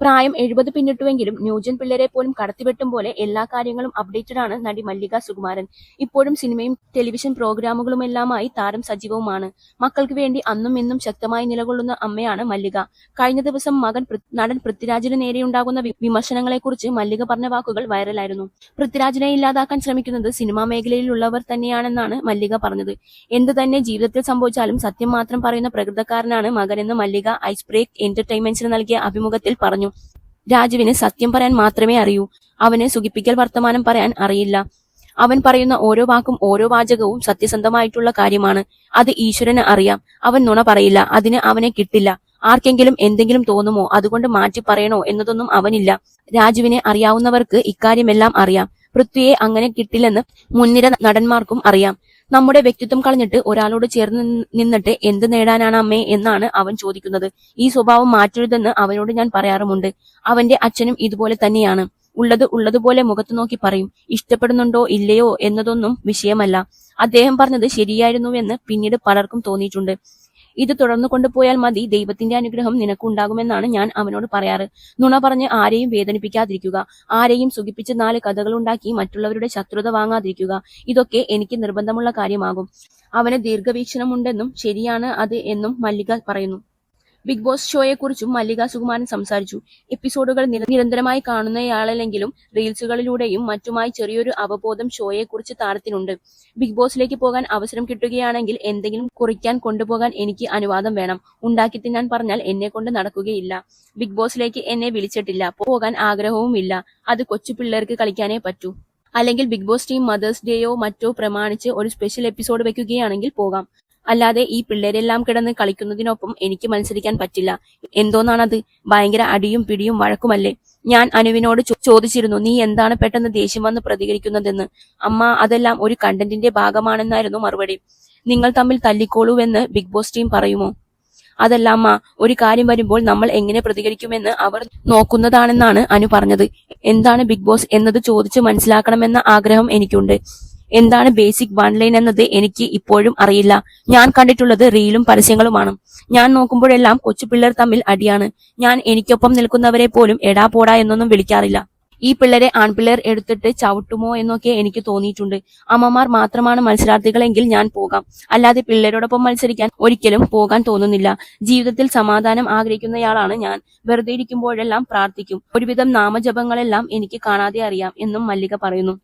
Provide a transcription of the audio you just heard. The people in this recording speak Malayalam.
പ്രായം എഴുപത് പിന്നിട്ടുവെങ്കിലും ന്യൂജൻ പിള്ളേരെ പോലും കടത്തിവെട്ടും പോലെ എല്ലാ കാര്യങ്ങളും അപ്ഡേറ്റഡ് ആണ് നടി മല്ലിക സുകുമാരൻ. ഇപ്പോഴും സിനിമയും ടെലിവിഷൻ പ്രോഗ്രാമുകളുമെല്ലാമായി താരം സജീവവുമാണ്. മക്കൾക്ക് വേണ്ടി അന്നും ഇന്നും ശക്തമായി നിലകൊള്ളുന്ന അമ്മയാണ് മല്ലിക. കഴിഞ്ഞ ദിവസം മകൻ നടൻ പൃഥ്വിരാജിന് നേരെയുണ്ടാകുന്ന വിമർശനങ്ങളെക്കുറിച്ച് മല്ലിക പറഞ്ഞ വാക്കുകൾ വൈറലായിരുന്നു. പൃഥ്വിരാജിനെ ഇല്ലാതാക്കാൻ ശ്രമിക്കുന്നത് സിനിമാ മേഖലയിലുള്ളവർ തന്നെയാണെന്നാണ് മല്ലിക പറഞ്ഞത്. എന്ത് തന്നെ ജീവിതത്തിൽ സംഭവിച്ചാലും സത്യം മാത്രം പറയുന്ന പ്രകൃതക്കാരനാണ് മകനെന്ന് മല്ലിക ഐസ് ബ്രേക്ക് എന്റർടൈൻമെന്റ്സിന് നൽകിയ അഭിമുഖത്തിൽ പറഞ്ഞു. രാജുവിന് സത്യം പറയാൻ മാത്രമേ അറിയൂ. അവന് സുഖിപ്പിക്കൽ വർത്തമാനം പറയാൻ അറിയില്ല. അവൻ പറയുന്ന ഓരോ വാക്കും ഓരോ വാചകവും സത്യസന്ധമായിട്ടുള്ള കാര്യമാണ്. അത് ഈശ്വരന് അറിയാം. അവൻ നുണ പറയില്ല. അതിന് അവനെ കിട്ടില്ല. ആർക്കെങ്കിലും എന്തെങ്കിലും തോന്നുമോ? അതുകൊണ്ട് മാറ്റി പറയണോ എന്നതൊന്നും അവനില്ല. രാജുവിനെ അറിയാവുന്നവർക്ക് ഇക്കാര്യമെല്ലാം അറിയാം. പൃഥ്വിയെ അങ്ങനെ കിട്ടില്ലെന്ന് മുൻനിര നടന്മാർക്കും അറിയാം. നമ്മുടെ വ്യക്തിത്വം കളഞ്ഞിട്ട് ഒരാളോട് ചേർന്ന് നിന്ന് നിന്നിട്ട് എന്ത് നേടാനാണ് അമ്മേ എന്നാണ് അവൻ ചോദിക്കുന്നത്. ഈ സ്വഭാവം മാറ്റരുതെന്ന് അവനോട് ഞാൻ പറയാറുമുണ്ട്. അവന്റെ അച്ഛനും ഇതുപോലെ തന്നെയാണ്. ഉള്ളത് ഉള്ളതുപോലെ മുഖത്ത് നോക്കി പറയും ഇഷ്ടപ്പെടുന്നുണ്ടോ ഇല്ലയോ? എന്നതൊന്നും വിഷയമല്ല. അദ്ദേഹം പറഞ്ഞത് ശരിയായിരുന്നുവെന്ന് പിന്നീട് പലർക്കും തോന്നിയിട്ടുണ്ട്. ഇത് തുടർന്നു കൊണ്ടുപോയാൽ മതി. ദൈവത്തിന്റെ അനുഗ്രഹം നിനക്കുണ്ടാകുമെന്നാണ് ഞാൻ അവനോട് പറയാറ്. നുണ പറഞ്ഞ് ആരെയും വേദനിപ്പിക്കാതിരിക്കുക. ആരെയും സുഖിപ്പിച്ച് നാല് കഥകളുണ്ടാക്കി മറ്റുള്ളവരുടെ ശത്രുത വാങ്ങാതിരിക്കുക. ഇതൊക്കെ എനിക്ക് നിർബന്ധമുള്ള കാര്യമാകും. അവന് ദീർഘവീക്ഷണമുണ്ടെന്നും ശരിയാണ് അത് എന്നും മല്ലിക പറയുന്നു. ബിഗ് ബോസ് ഷോയെക്കുറിച്ചും മല്ലിക സുകുമാരൻ സംസാരിച്ചു. എപ്പിസോഡുകൾ നിര- നിരന്തരമായി കാണുന്നയാളല്ലെങ്കിലും റീൽസുകളിലൂടെയും മറ്റുമായി ചെറിയൊരു അവബോധം ഷോയെക്കുറിച്ച് താരത്തിനുണ്ട്. ബിഗ് ബോസിലേക്ക് പോകാൻ അവസരം കിട്ടുകയാണെങ്കിൽ എന്തെങ്കിലും കുറിക്കാൻ കൊണ്ടുപോകാൻ എനിക്ക് അനുവാദം വേണം. ഉണ്ടാക്കി തിന്നാൻ പറഞ്ഞാൽ എന്നെ കൊണ്ട് നടക്കുകയില്ല. ബിഗ് ബോസിലേക്ക് എന്നെ വിളിച്ചിട്ടില്ല. പോകാൻ ആഗ്രഹവുമില്ല. അത് കൊച്ചു പിള്ളേർക്ക് കളിക്കാനേ പറ്റൂ. അല്ലെങ്കിൽ ബിഗ് ബോസ് ടീം മദേഴ്സ് ഡേയോ മറ്റോ പ്രമാണിച്ച് ഒരു സ്പെഷ്യൽ എപ്പിസോഡ് വെക്കുകയാണെങ്കിൽ പോകാം. അല്ലാതെ ഈ പിള്ളേരെല്ലാം കിടന്ന് കളിക്കുന്നതിനൊപ്പം എനിക്ക് മത്സരിക്കാൻ പറ്റില്ല. എന്തോന്നാണത്? ഭയങ്കര അടിയും പിടിയും വഴക്കുമല്ലേ? ഞാൻ അനുവിനോട് ചോദിച്ചിരുന്നു നീ എന്താണ് പെട്ടെന്ന് ദേഷ്യം വന്ന് പ്രതികരിക്കുന്നതെന്ന്? അമ്മ അതെല്ലാം ഒരു കണ്ടന്റിന്റെ ഭാഗമാണെന്നായിരുന്നു മറുപടി. നിങ്ങൾ തമ്മിൽ തല്ലിക്കോളൂവെന്ന് ബിഗ് ബോസ് ടീം പറയുമോ? അതല്ല അമ്മ. ഒരു കാര്യം വരുമ്പോൾ നമ്മൾ എങ്ങനെ പ്രതികരിക്കുമെന്ന് അവർ നോക്കുന്നതാണെന്നാണ് അനു പറഞ്ഞത്. എന്താണ് ബിഗ് ബോസ് എന്നത് ചോദിച്ച് മനസ്സിലാക്കണമെന്ന ആഗ്രഹം എനിക്കുണ്ട്. എന്താണ് ബേസിക് വൺ ലൈൻ എന്നത് എനിക്ക് ഇപ്പോഴും അറിയില്ല. ഞാൻ കണ്ടിട്ടുള്ളത് റീലും പരസ്യങ്ങളുമാണ്. ഞാൻ നോക്കുമ്പോഴെല്ലാം കൊച്ചു പിള്ളേർ തമ്മിൽ അടിയാണ്. ഞാൻ എനിക്കൊപ്പം നിൽക്കുന്നവരെ പോലും എടാ പോടാ എന്നൊന്നും വിളിക്കാറില്ല. ഈ പിള്ളേരെ ആൺപിള്ളേർ എടുത്തിട്ട് ചവിട്ടുമോ എന്നൊക്കെ എനിക്ക് തോന്നിയിട്ടുണ്ട്. അമ്മമാർ മാത്രമാണ് മത്സരാർത്ഥികളെങ്കിൽ ഞാൻ പോകാം. അല്ലാതെ പിള്ളേരോടൊപ്പം മത്സരിക്കാൻ ഒരിക്കലും പോകാൻ തോന്നുന്നില്ല. ജീവിതത്തിൽ സമാധാനം ആഗ്രഹിക്കുന്നയാളാണ് ഞാൻ. വെറുതെ ഇരിക്കുമ്പോഴെല്ലാം പ്രാർത്ഥിക്കും. ഒരുവിധം നാമജപങ്ങളെല്ലാം എനിക്ക് കാണാതെ അറിയാം എന്നും മല്ലിക പറയുന്നു.